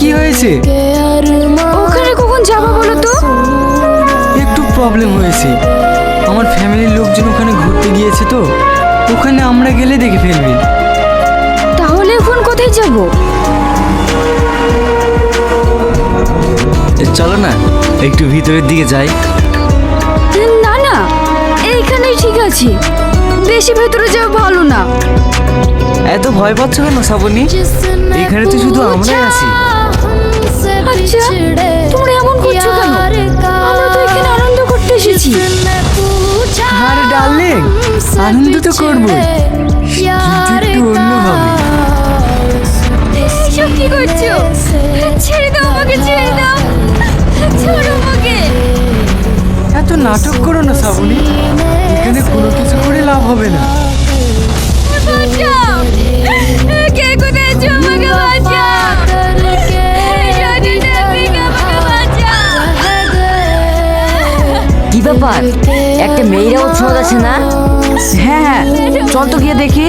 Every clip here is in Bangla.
কি হয়েছে? ওখানে কখন যাব বলো তো? একটু প্রবলেম হয়েছে। আমার ফ্যামিলির লোকজন ওখানে ঘুরতে গিয়েছে তো। ওখানে আমরা গেলে দেখে ফেলবে। তাহলে এখন কোথায় যাব? চলো না একটু ভিতরের দিকে যাই। না না এইখানেই ঠিক আছে। বেশি ভেতরে যাওয়া ভালো না। এত ভয় পাচ্ছ কেন শ্রাবণী এখানে তো শুধু আমরাই আছি। আচ্ছা তোমরা এমন করছ কেন? আমরা তো এখানে আনন্দ করতে এসেছি। আরে ডার্লিং আনন্দ তো কিন্তু একটু অন্যভাবে। এসব কি করছ? ছেড়ে দাও আমাকে ছেড়ে দাও। ছাড়ো আমাকে। এত নাটক করো না শ্রাবণী। এখানে কোনো কিছু করে লাভ হবে না। ব্যাপার? একটা মেয়েরাও ছোঁয়া যাচ্ছে না? হ্যাঁ হ্যাঁ চল তো গিয়ে দেখি।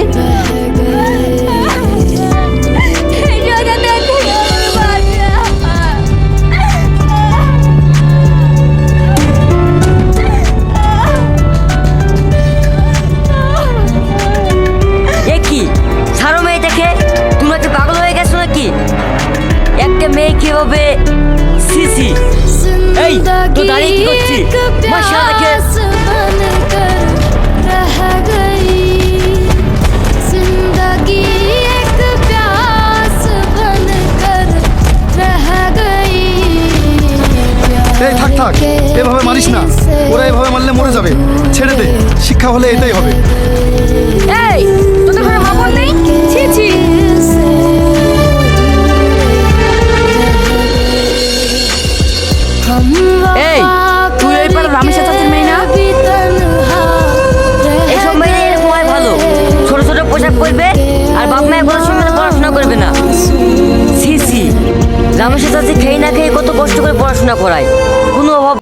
মেয়ে কীভাবে সিসি। এই তো দাঁড়িয়ে কি করছি? মাসা দেখে এই থাক থাক। এভাবে মারিস না। ওরা এভাবে মারলে মরে যাবে। ছেড়ে দে। শিক্ষা হলে এটাই হবে। এই রামেশ্বর সাথে খেয়ে না খেয়ে কত কষ্ট করে পড়াশোনা করায়। কোনো অভাব